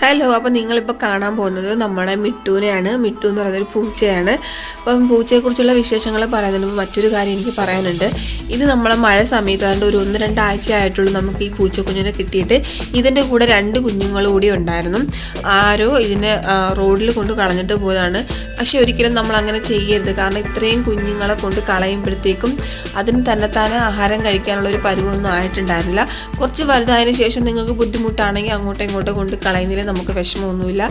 Hello അപ്പോൾ നിങ്ങളിപ്പോൾ കാണാൻ പോകുന്നത് നമ്മുടെ മിട്ടുവിനെയാണ്. മിട്ടു എന്ന് പറയുന്നൊരു പൂച്ചയാണ്. അപ്പം പൂച്ചയെക്കുറിച്ചുള്ള വിശേഷങ്ങൾ പറയുന്നതിന് മറ്റൊരു കാര്യം എനിക്ക് പറയാനുണ്ട്. ഇത് നമ്മളെ മഴ സമയത്ത് അതുകൊണ്ട് ഒരു ഒന്ന് രണ്ട് ആഴ്ച ആയിട്ടുള്ളൂ നമുക്ക് ഈ പൂച്ചക്കുഞ്ഞിനെ കിട്ടിയിട്ട്. ഇതിന്റെ കൂടെ രണ്ട് കുഞ്ഞുങ്ങൾ കൂടി ഉണ്ടായിരുന്നു. ആരോ ഇതിനെ റോഡിൽ കൊണ്ട് കളഞ്ഞിട്ട് പോയതാണ്. പക്ഷേ ഒരിക്കലും നമ്മൾ അങ്ങനെ ചെയ്യരുത്. കാരണം ഇത്രയും കുഞ്ഞുങ്ങളെ കൊണ്ട് കളയുമ്പോഴത്തേക്കും അതിന് തന്നെത്താനെ ആഹാരം കഴിക്കാനുള്ള ഒരു പരുവൊന്നും ആയിട്ടുണ്ടായിരുന്നില്ല. കുറച്ച് വലുതായതിനു ശേഷം നിങ്ങൾക്ക് ബുദ്ധിമുട്ടാണെങ്കിൽ അങ്ങോട്ടും ഇങ്ങോട്ടും കൊണ്ട് കളയുന്നതിൽ നമുക്ക് വിഷമമൊന്നുമില്ല.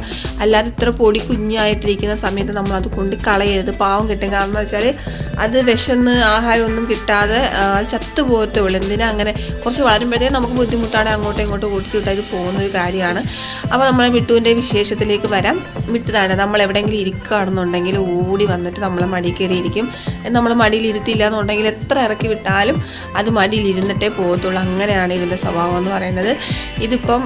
അല്ലാതെ ഇത്ര പൊടി കുഞ്ഞായിട്ടിരിക്കുന്ന സമയത്ത് നമ്മൾ അത് കൊണ്ട് കളയരുത്. പാവം കിട്ടും. കാരണം എന്ന് വെച്ചാൽ അത് വിശന്ന് ആഹാരമൊന്നും കിട്ടാതെ ചത്തുപോകത്തേ ഉള്ളൂ. എന്തിനാ അങ്ങനെ? കുറച്ച് വളരുമ്പോഴത്തേക്കും നമുക്ക് ബുദ്ധിമുട്ടാണ് അങ്ങോട്ടും ഇങ്ങോട്ടും ഓടിച്ചു വിട്ടാൽ പോകുന്ന ഒരു കാര്യമാണ്. അപ്പോൾ നമ്മളെ മിട്ടുവിന്റെ വിശേഷത്തിലേക്ക് വരാം. മിട്ടുതാണ് നമ്മൾ എവിടെയെങ്കിലും ഇരിക്കുകയാണെന്നുണ്ടെങ്കിൽ ഓടി വന്നിട്ട് നമ്മളെ മടി കയറിയിരിക്കും. നമ്മൾ മടിയിൽ ഇരുത്തിയില്ല എന്നുണ്ടെങ്കിൽ എത്ര ഇറക്കി വിട്ടാലും അത് മടിയിൽ ഇരുന്നിട്ടേ പോകത്തുള്ളൂ. അങ്ങനെയാണ് ഇതിന്റെ സ്വഭാവം എന്ന് പറയുന്നത്. ഇതിപ്പം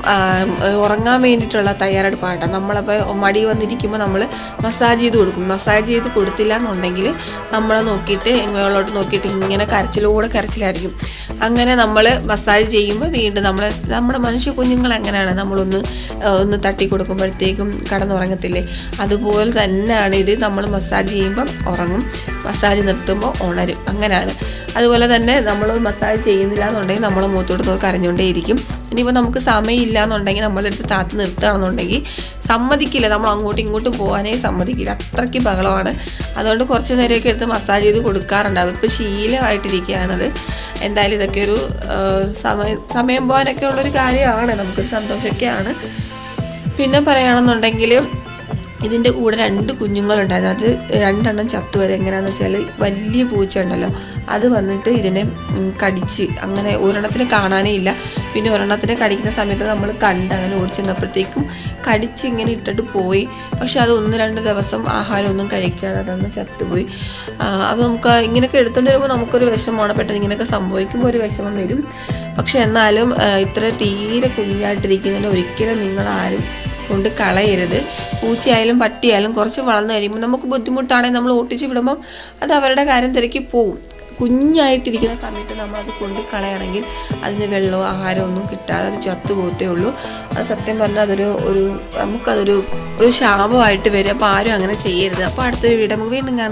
ഉറങ്ങാൻ വേണ്ടിയിട്ടുള്ള തയ്യാറെടുപ്പാണ് കേട്ടോ. നമ്മളപ്പോൾ മടി വന്നിരിക്കുമ്പോൾ നമ്മൾ മസാജ് ചെയ്ത് കൊടുക്കും. മസാജ് ചെയ്ത് കൊടുത്തില്ല എന്നുണ്ടെങ്കിൽ നമ്മളെ നോക്കിയിട്ട് എങ്ങോട്ട് നോക്കിയിട്ട് ഇങ്ങനെ കരച്ചിലൂടെ കരച്ചിലായിരിക്കും. അങ്ങനെ നമ്മൾ മസാജ് ചെയ്യുമ്പോൾ വീണ്ടും നമ്മൾ നമ്മുടെ മനുഷ്യ കുഞ്ഞുങ്ങൾ എങ്ങനെയാണ് നമ്മളൊന്ന് ഒന്ന് തട്ടി കൊടുക്കുമ്പോഴത്തേക്കും കടന്നുറങ്ങത്തില്ലേ? അതുപോലെ തന്നെയാണ് ഇത് നമ്മൾ മസാജ് ചെയ്യുമ്പം ഉറങ്ങും. മസാജ് നിർത്തുമ്പോൾ ഉണരും. അങ്ങനെയാണ്. അതുപോലെ തന്നെ നമ്മൾ മസാജ് ചെയ്യുന്നില്ല എന്നുണ്ടെങ്കിൽ നമ്മൾ മുഖത്തോട്ട് നോക്കി കരഞ്ഞുകൊണ്ടേയിരിക്കും. ഇനിയിപ്പോൾ നമുക്ക് സമയമില്ല എന്നുണ്ടെങ്കിൽ നമ്മളെടുത്ത് താത്ത് നിർത്തുകയാണെന്നുണ്ടെങ്കിൽ സമ്മതിക്കില്ല. നമ്മൾ അങ്ങോട്ടും ഇങ്ങോട്ടും പോകാനേ സമ്മതിക്കില്ല. അത്രയ്ക്ക് ബഹളമാണ്. അതുകൊണ്ട് കുറച്ച് നേരമൊക്കെ എടുത്ത് മസാജ് ചെയ്ത് കൊടുക്കാറുണ്ട് അതിപ്പോൾ ശീലമായിട്ടിരിക്കുകയാണത്. എന്തായാലും ഇതൊക്കെ ഒരു സമയം സമയം പോകാനൊക്കെ ഉള്ളൊരു കാര്യമാണ്. നമുക്കൊരു സന്തോഷമൊക്കെയാണ്. പിന്നെ പറയുകയാണെന്നുണ്ടെങ്കിൽ ഇതിന്റെ കൂടെ രണ്ട് കുഞ്ഞുങ്ങളുണ്ടായിരുന്നു. അത് രണ്ടെണ്ണം ചത്തു വരെ എങ്ങനെയാണെന്ന് വെച്ചാൽ വലിയ പൂച്ച ഉണ്ടല്ലോ അത് വന്നിട്ട് ഇതിനെ കടിച്ച്. അങ്ങനെ ഒരെണ്ണത്തിന് കാണാനേ ഇല്ല. പിന്നെ ഒരെണ്ണത്തിനെ കടിക്കുന്ന സമയത്ത് നമ്മൾ കണ്ട് അങ്ങനെ ഓടിച്ചെന്നപ്പോഴത്തേക്കും കടിച്ച് ഇങ്ങനെ ഇട്ടിട്ട് പോയി. പക്ഷെ അത് ഒന്ന് രണ്ട് ദിവസം ആഹാരമൊന്നും കഴിക്കാതെ അതങ്ങ് ചത്തുപോയി. അപ്പോൾ നമുക്ക് ഇങ്ങനെയൊക്കെ എടുത്തുകൊണ്ട് വരുമ്പോൾ നമുക്കൊരു വിഷമമാണ്. പെട്ടെന്ന് ഇങ്ങനെയൊക്കെ സംഭവിക്കുമ്പോൾ ഒരു വിഷമം വരും. പക്ഷെ എന്നാലും ഇത്ര തീരെ കുഞ്ഞായിട്ടിരിക്കുന്നതിന് ഒരിക്കലും നിങ്ങൾ ആരും കൊണ്ട് കളയരുത്. പൂച്ചയായാലും പട്ടിയായാലും കുറച്ച് വളർന്നു കഴിയുമ്പോൾ നമുക്ക് ബുദ്ധിമുട്ടാണെങ്കിൽ നമ്മൾ ഓട്ടിച്ച് വിടുമ്പം അത് അവരുടെ കാര്യം തിരക്കി പോവും. കുഞ്ഞായിട്ടിരിക്കുന്ന സമയത്ത് നമ്മൾ അത് കൊണ്ട് കളയണമെങ്കിൽ അതിന് വെള്ളമോ ആഹാരമോ ഒന്നും കിട്ടാതെ അത് ചത്തു പോകത്തേ ഉള്ളൂ. അത് സത്യം പറഞ്ഞാൽ അതൊരു ഒരു നമുക്കതൊരു ഒരു ശാപമായിട്ട് വരും. അപ്പോൾ ആരും അങ്ങനെ ചെയ്യരുത്. അപ്പോൾ അടുത്തൊരു വീട് നമുക്ക് വീണ്ടും കാണാം.